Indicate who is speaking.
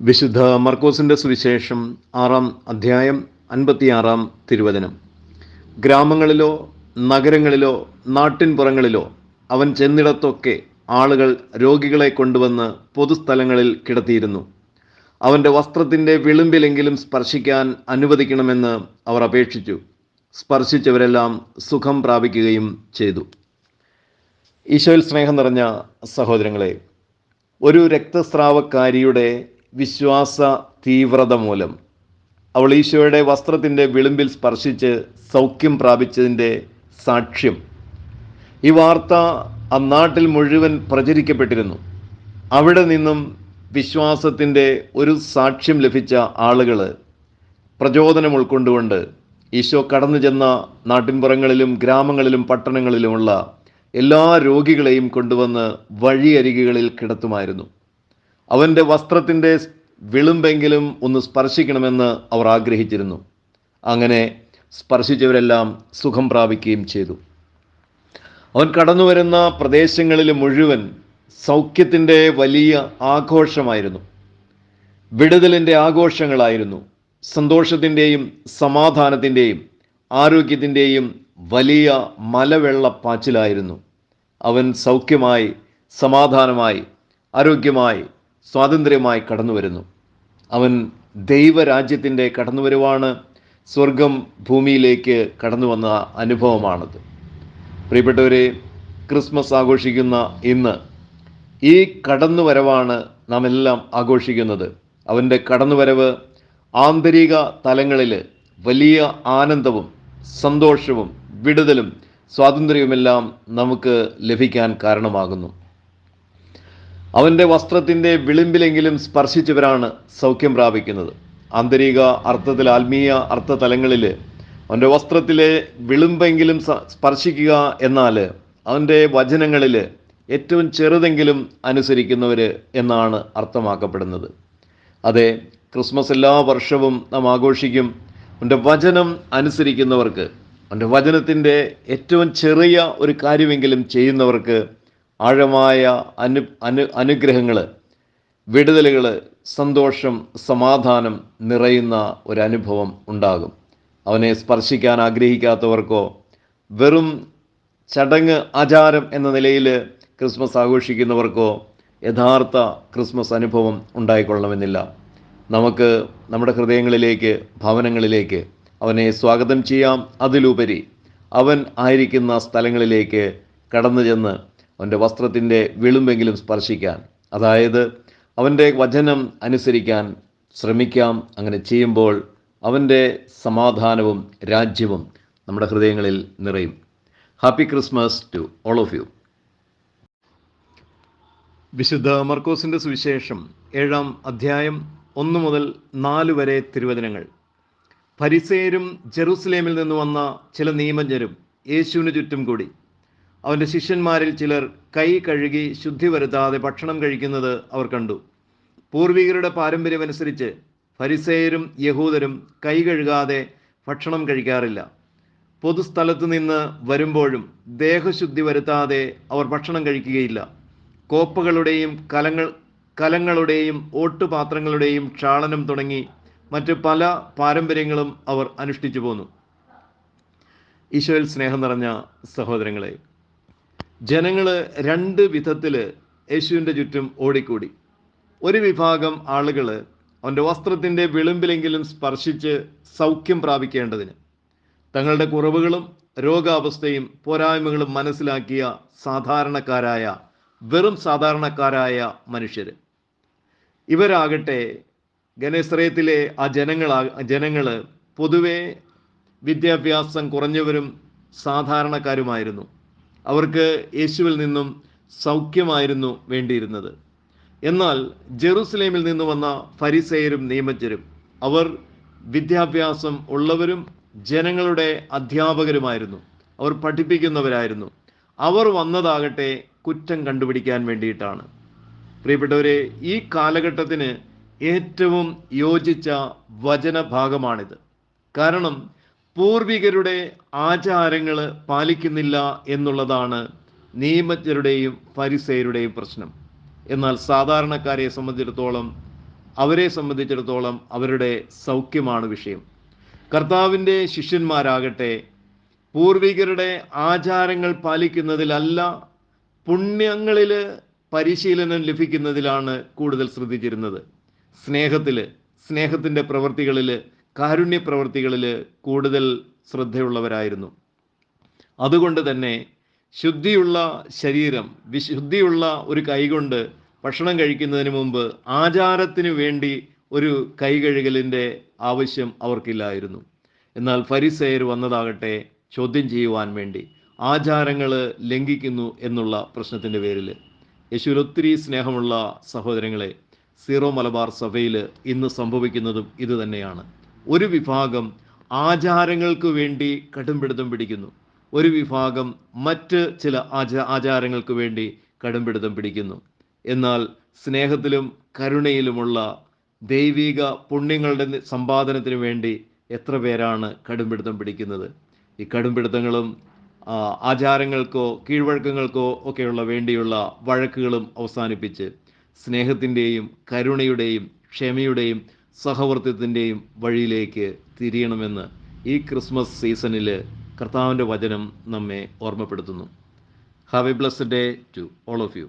Speaker 1: വിശുദ്ധ മർക്കോസിന്റെ സുവിശേഷം ആറാം അധ്യായം അൻപത്തിയാറാം തിരുവചനം. ഗ്രാമങ്ങളിലോ നഗരങ്ങളിലോ നാട്ടിൻപുറങ്ങളിലോ അവൻ ചെന്നിടത്തൊക്കെ ആളുകൾ രോഗികളെ കൊണ്ടുവന്ന് പൊതുസ്ഥലങ്ങളിൽ കിടത്തിയിരുന്നു. അവന്റെ വസ്ത്രത്തിന്റെ വിളിമ്പിലെങ്കിലും സ്പർശിക്കാൻ അനുവദിക്കണമെന്ന് അവർ അപേക്ഷിച്ചു. സ്പർശിച്ചവരെല്ലാം സുഖം പ്രാപിക്കുകയും ചെയ്തു. ഈശോയിൽ സ്നേഹം നിറഞ്ഞ സഹോദരങ്ങളെ ഒരു രക്തസ്രാവക്കാരിയുടെ വിശ്വാസ തീവ്രത മൂലം അവൾ ഈശോയുടെ വസ്ത്രത്തിന്റെ വിളിമ്പിൽ സ്പർശിച്ച് സൗഖ്യം പ്രാപിച്ചതിന്റെ സാക്ഷ്യം. ഈ വാർത്ത അന്നാട്ടിൽ നാട്ടിൽ മുഴുവൻ പ്രചരിക്കപ്പെട്ടിരുന്നു. അവിടെ നിന്നും വിശ്വാസത്തിന്റെ ഒരു സാക്ഷ്യം ലഭിച്ച ആളുകൾ പ്രചോദനം ഉൾക്കൊണ്ടുകൊണ്ട് ഈശോ കടന്നു ചെന്ന നാട്ടിൻപുറങ്ങളിലും ഗ്രാമങ്ങളിലും പട്ടണങ്ങളിലുമുള്ള എല്ലാ രോഗികളെയും കൊണ്ടുവന്ന് വഴിയരികുകളിൽ കിടത്തുമായിരുന്നു. അവന്റെ വസ്ത്രത്തിന്റെ വിളുമ്പെങ്കിലും ഒന്ന് സ്പർശിക്കണമെന്ന് അവർ ആഗ്രഹിച്ചിരുന്നു. അങ്ങനെ സ്പർശിച്ചവരെല്ലാം സുഖം പ്രാപിക്കുകയും ചെയ്തു. അവൻ കടന്നു വരുന്ന പ്രദേശങ്ങളിൽ മുഴുവൻ സൗഖ്യത്തിന്റെ വലിയ ആഘോഷമായിരുന്നു. വിടുതലിന്റെ ആഘോഷങ്ങളായിരുന്നു. സന്തോഷത്തിന്റെയും സമാധാനത്തിന്റെയും ആരോഗ്യത്തിന്റെയും വലിയ മലവെള്ളപ്പാച്ചിലായിരുന്നു. അവൻ സൗഖ്യമായി സമാധാനമായി ആരോഗ്യമായി സ്വാതന്ത്ര്യമായി കടന്നു വരുന്നു അവൻ ദൈവരാജ്യത്തിന്റെ കടന്നുവരവാണ് സ്വർഗം ഭൂമിയിലേക്ക് കടന്നു വന്ന അനുഭവമാണത്. പ്രിയപ്പെട്ടവരെ ക്രിസ്മസ് ആഘോഷിക്കുന്ന ഇന്ന് ഈ കടന്നുവരവാണ് നാം എല്ലാം ആഘോഷിക്കുന്നത്. അവന്റെ കടന്നുവരവ് ആന്തരിക തലങ്ങളിൽ വലിയ ആനന്ദവും സന്തോഷവും വിടുതലും സ്വാതന്ത്ര്യവുമെല്ലാം നമുക്ക് ലഭിക്കാൻ കാരണമാകുന്നു. അവന്റെ വസ്ത്രത്തിന്റെ വിളിമ്പിലെങ്കിലും സ്പർശിച്ചവരാണ് സൗഖ്യം പ്രാപിക്കുന്നത്. ആന്തരിക അർത്ഥത്തിൽ ആത്മീയ അർത്ഥതലങ്ങളിൽ അവന്റെ വസ്ത്രത്തിലെ വിളിമ്പെങ്കിലും സ്പർശിക്കുക എന്നാൽ അവന്റെ വചനങ്ങളിൽ ഏറ്റവും ചെറുതെങ്കിലും അനുസരിക്കുന്നവർ എന്നാണ് അർത്ഥമാക്കപ്പെടുന്നത്. അതെ ക്രിസ്മസ് എല്ലാ വർഷവും നാം ആഘോഷിക്കും. അവന്റെ വചനം അനുസരിക്കുന്നവർക്ക് അവന്റെ വചനത്തിന്റെ ഏറ്റവും ചെറിയ ഒരു കാര്യമെങ്കിലും ചെയ്യുന്നവർക്ക് ആഴമായ അനു അനു അനുഗ്രഹങ്ങൾ വിടുതലുകൾ സന്തോഷം സമാധാനം നിറയുന്ന ഒരു അനുഭവം ഉണ്ടാകും. അവനെ സ്പർശിക്കാൻ ആഗ്രഹിക്കാത്തവർക്കോ വെറും ചടങ്ങ് ആചാരം എന്ന നിലയിൽ ക്രിസ്മസ് ആഘോഷിക്കുന്നവർക്കോ യഥാർത്ഥ ക്രിസ്മസ് അനുഭവം ഉണ്ടായിക്കൊള്ളണമെന്നില്ല. നമുക്ക് നമ്മുടെ ഹൃദയങ്ങളിലേക്ക് ഭവനങ്ങളിലേക്ക് അവനെ സ്വാഗതം ചെയ്യാം. അതിലുപരി അവൻ ആയിരിക്കുന്ന സ്ഥലങ്ങളിലേക്ക് കടന്നു ചെന്ന് അവന്റെ വസ്ത്രത്തിന്റെ വിളുമ്പെങ്കിലും സ്പർശിക്കാൻ. അതായത് അവന്റെ വചനം അനുസരിക്കാൻ ശ്രമിക്കാം അങ്ങനെ ചെയ്യുമ്പോൾ അവന്റെ സമാധാനവും രാജ്യവും നമ്മുടെ ഹൃദയങ്ങളിൽ നിറയും. Happy Christmas to all of you വിശുദ്ധ മർക്കോസിന്റെ സുവിശേഷം ഏഴാം അധ്യായം ഒന്ന് മുതൽ നാല് വരെ തിരുവചനങ്ങൾ. പരിസേരും ജെറുസലേമിൽ നിന്ന് വന്ന ചില നിയമജ്ഞരും യേശുവിന് ചുറ്റും കൂടി. അവന്റെ ശിഷ്യന്മാരിൽ ചിലർ കൈ കഴുകി ശുദ്ധി വരുത്താതെ ഭക്ഷണം കഴിക്കുന്നത് അവർ കണ്ടു. പൂർവികരുടെ പാരമ്പര്യമനുസരിച്ച് ഫരിസേയരും യഹൂദരും കൈ കഴുകാതെ ഭക്ഷണം കഴിക്കാറില്ല. പൊതുസ്ഥലത്ത് നിന്ന് വരുമ്പോഴും ദേഹശുദ്ധി വരുത്താതെ അവർ ഭക്ഷണം കഴിക്കുകയില്ല. കോപ്പകളുടെയും കലങ്ങൾ കലങ്ങളുടെയും ഓട്ടുപാത്രങ്ങളുടെയും ക്ഷാളനം തുടങ്ങി മറ്റ് പല പാരമ്പര്യങ്ങളും അവർ അനുഷ്ഠിച്ചു പോന്നു. ഈശോയിൽ സ്നേഹം നിറഞ്ഞ സഹോദരങ്ങളെ ജനങ്ങൾ രണ്ട് വിധത്തിൽ യേശുവിന്റെ ചുറ്റും ഓടിക്കൂടി. ഒരു വിഭാഗം ആളുകൾ അവന്റെ വസ്ത്രത്തിന്റെ വിളിമ്പിലെങ്കിലും സ്പർശിച്ച് സൗഖ്യം പ്രാപിക്കേണ്ടതിന് തങ്ങളുടെ കുറവുകളും രോഗാവസ്ഥയും പോരായ്മകളും മനസ്സിലാക്കിയ സാധാരണക്കാരായ വെറും സാധാരണക്കാരായ മനുഷ്യർ ഇവരാകട്ടെ ഗനേസ്രയത്തിലെ ആ ജനങ്ങളാ ജനങ്ങൾ പൊതുവെ വിദ്യാഭ്യാസം കുറഞ്ഞവരും സാധാരണക്കാരുമായിരുന്നു. അവർക്ക് യേശുവിൽ നിന്നും സൗഖ്യമായിരുന്നു വേണ്ടിയിരുന്നത്. എന്നാൽ ജെറുസലേമിൽ നിന്ന് വന്ന ഫരിസേയരും നിയമജ്ഞരും അവർ വിദ്യാഭ്യാസം ഉള്ളവരും ജനങ്ങളുടെ അധ്യാപകരുമായിരുന്നു. അവർ പഠിപ്പിക്കുന്നവരായിരുന്നു. അവർ വന്നതാകട്ടെ കുറ്റം കണ്ടുപിടിക്കാൻ വേണ്ടിയിട്ടാണ്. പ്രിയപ്പെട്ടവരെ ഈ കാലഘട്ടത്തിന് ഏറ്റവും യോജിച്ച വചനഭാഗമാണിത്. കാരണം പൂർവികരുടെ ആചാരങ്ങൾ പാലിക്കുന്നില്ല എന്നുള്ളതാണ് നിയമജ്ഞരുടെയും പരിസയരുടെയും പ്രശ്നം. എന്നാൽ സാധാരണക്കാരെ സംബന്ധിച്ചിടത്തോളം അവരെ സംബന്ധിച്ചിടത്തോളം അവരുടെ സൗഖ്യമാണ് വിഷയം. കർത്താവിന്റെ ശിഷ്യന്മാരാകട്ടെ പൂർവികരുടെ ആചാരങ്ങൾ പാലിക്കുന്നതിലല്ല പുണ്യങ്ങളിൽ പരിശീലനം ലഭിക്കുന്നതിലാണ് കൂടുതൽ ശ്രദ്ധിച്ചിരുന്നത്. സ്നേഹത്തിൽ സ്നേഹത്തിന്റെ പ്രവൃത്തികളിൽ കാരുണ്യ പ്രവൃത്തികളിൽ കൂടുതൽ ശ്രദ്ധയുള്ളവരായിരുന്നു. അതുകൊണ്ട് തന്നെ ശുദ്ധിയുള്ള ശരീരം വിശുദ്ധിയുള്ള ഒരു കൈകൊണ്ട് ഭക്ഷണം കഴിക്കുന്നതിന് മുമ്പ് ആചാരത്തിന് വേണ്ടി ഒരു കൈ കഴുകലിന്റെ ആവശ്യം അവർക്കില്ലായിരുന്നു. എന്നാൽ ഫരിസേയർ വന്നതാകട്ടെ ചോദ്യം ചെയ്യുവാൻ വേണ്ടി ആചാരങ്ങൾ ലംഘിക്കുന്നു എന്നുള്ള പ്രശ്നത്തിന്റെ പേരിൽ. യേശുവിൽ ഒത്തിരി സ്നേഹമുള്ള സഹോദരങ്ങളെ സീറോ മലബാർ സഭയിൽ ഇന്ന് സംഭവിക്കുന്നതും ഇത് തന്നെയാണ്. ഒരു വിഭാഗം ആചാരങ്ങൾക്ക് വേണ്ടി കടുംപിടുത്തം പിടിക്കുന്നു. ഒരു വിഭാഗം മറ്റ് ചില ആചാ ആചാരങ്ങൾക്ക് വേണ്ടി കടുംപിടുത്തം പിടിക്കുന്നു. എന്നാൽ സ്നേഹത്തിലും കരുണയിലുമുള്ള ദൈവിക പുണ്യങ്ങളുടെ സമ്പാദനത്തിന് വേണ്ടി എത്ര പേരാണ് കടുംപിടുത്തം പിടിക്കുന്നത്? ഈ കടുംപിടുത്തങ്ങളും ആചാരങ്ങൾക്കോ കീഴ്വഴക്കങ്ങൾക്കോ ഒക്കെയുള്ള വേണ്ടിയുള്ള വഴക്കുകളും അവസാനിപ്പിച്ച് സ്നേഹത്തിന്റെയും കരുണയുടെയും ക്ഷമയുടെയും സഹവർത്തിത്വത്തിന്റെയും വഴിയിലേക്ക് തിരിയണമെന്ന് ഈ ക്രിസ്മസ് സീസണിൽ കർത്താവിന്റെ വചനം നമ്മെ ഓർമ്മപ്പെടുത്തുന്നു. Have a blessed day to all of you